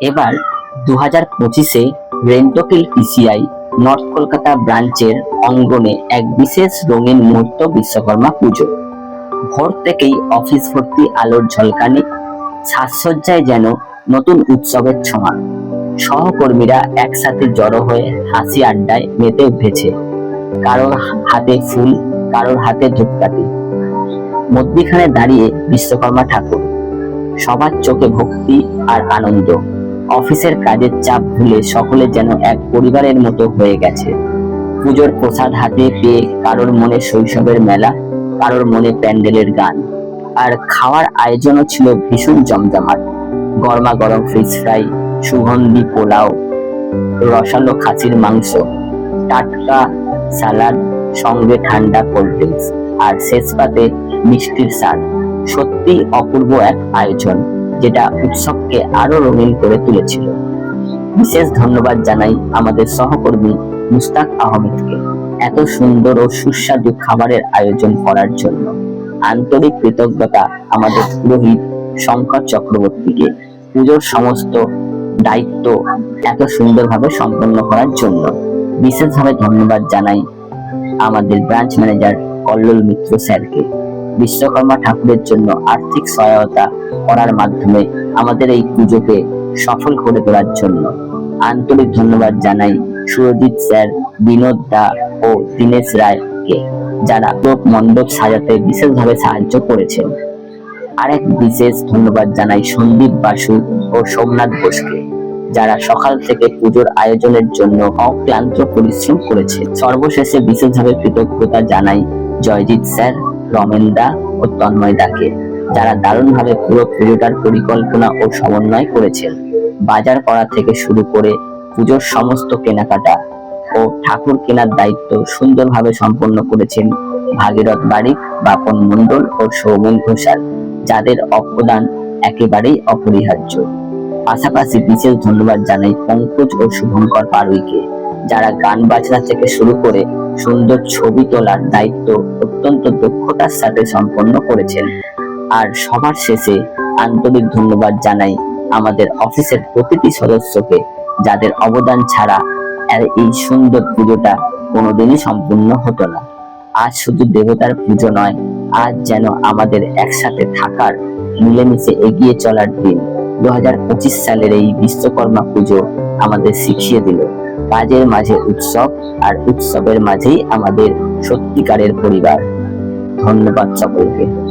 এবার দু হাজার পঁচিশে রেন্টকিল পিসিআই নর্থ কলকাতা ব্রাঞ্চের অঙ্গনে এক বিশেষ রঙিন মুহূর্ত বিশ্বকর্মা পুজো। ভোর থেকেই অফিস ভর্তি আলোর ঝলকানি, সাজসজ্জায় যেন নতুন উৎসবের ছোঁয়া সহকর্মীরা একসাথে জড়ো হয়ে হাসি আড্ডায় মেতে উঠেছে। কারোর হাতে ফুল, কারোর হাতে ধূপকাঠি। মধ্যিখানে দাঁড়িয়ে বিশ্বকর্মা ঠাকুর। সবার চোখে ভক্তি আর আনন্দ। অফিসের কাজের চাপ ভুলে সকলে যেন এক পরিবারের মতো হয়ে গেছে। পুজোর প্রসাদ হাতে পেয়ে কারোর মনে শৈশবের মেলা, কারোর মনে প্যান্ডেলের গান। আর খাওয়ার আয়োজনও ছিল ভীষণ জমজমাট। গরমা গরম ফিশ ফ্রাই সুগন্ধি পোলাও, রসালো খাসির মাংস, টাটকা সালাদ, সঙ্গে ঠান্ডা কোল্ড ড্রিঙ্কস আর শেষ পাতে মিষ্টির স্বাদ। সত্যি অপূর্ব এক আয়োজন। যেটা উৎসবকে আরও রঙিন করে তুলেছিল। বিশেষ ধন্যবাদ জানাই আমাদের সহকর্মী মুস্তাক আহমেদকে এত সুন্দর ও সুস্বাদু খাবারের আয়োজন করার জন্য। আন্তরিক কৃতজ্ঞতা আমাদের পুরোহিত শঙ্কর চক্রবর্তীকে পুজোর সমস্ত দায়িত্ব এত সুন্দরভাবে সম্পন্ন করার জন্য। বিশেষভাবে ধন্যবাদ জানাই আমাদের ব্রাঞ্চ ম্যানেজার কল্লোল মিত্র স্যারকে। বিশ্বকর্মা ঠাকুরের জন্য আর্থিক সহায়তা করার মাধ্যমে আমাদের এই পুজোকে সফল করে তোলার জন্য আন্তরিক ধন্যবাদ জানাই সুরজিৎ স্যার, বিনোদ দা ও দীনেশ রায়কে, যারা লোক মণ্ডপ সাজাতে বিশেষভাবে সাহায্য করেছেন। আরেক বিশেষ ধন্যবাদ জানাই সন্দীপ বাসু ও সোমনাথ বোসকে, যারা সকাল থেকে পুজোর আয়োজনের জন্য অক্লান্ত পরিশ্রম করেছে। সর্বশেষে বিশেষভাবে কৃতজ্ঞতা জানাই জয়জিৎ স্যার রমেন দা ও তন্ময় দাকে যারা দারুণভাবে পুরো পুজোটার পরিকল্পনা ও সমন্বয় করেছেন। বাজার করা থেকে শুরু করে পুজোর সমস্ত কেনাকাটা ও ঠাকুর কেনার দায়িত্ব সুন্দরভাবে সম্পন্ন করেছেন ভাগীরথ বাড়িক বাপন মণ্ডল ও সৌমেন ঘোষাল, যাদের অবদান একেবারেই অপরিহার্য। পাশাপাশি বিশেষ ধন্যবাদ জানাই পঙ্কজ ও শুভঙ্কর পারুইকে, যারা গান বাজনা থেকে শুরু করে সুন্দর ছবি তোলার দায়িত্ব অত্যন্ত দক্ষতার সাথে সম্পন্ন করেছেন। আর সবার শেষে আন্তরিক ধন্যবাদ জানাই আমাদের অফিসের প্রতিটি সদস্যকে, যাদের অবদান ছাড়া এই সুন্দর পুজোটা কোনোদিনই সম্পূর্ণ হতো না। আজ শুধু দেবতার পুজো নয়, আজ যেন আমাদের একসাথে থাকার মিলেমিশে এগিয়ে চলার দিন। দু হাজার পঁচিশ সালের এই বিশ্বকর্মা পুজো আমাদের শিখিয়ে দিল। কাজের মাঝে উৎসব আর উৎসবের মাঝেই আমাদের সত্যিকারের পরিবার। ধন্যবাদ সকলকে।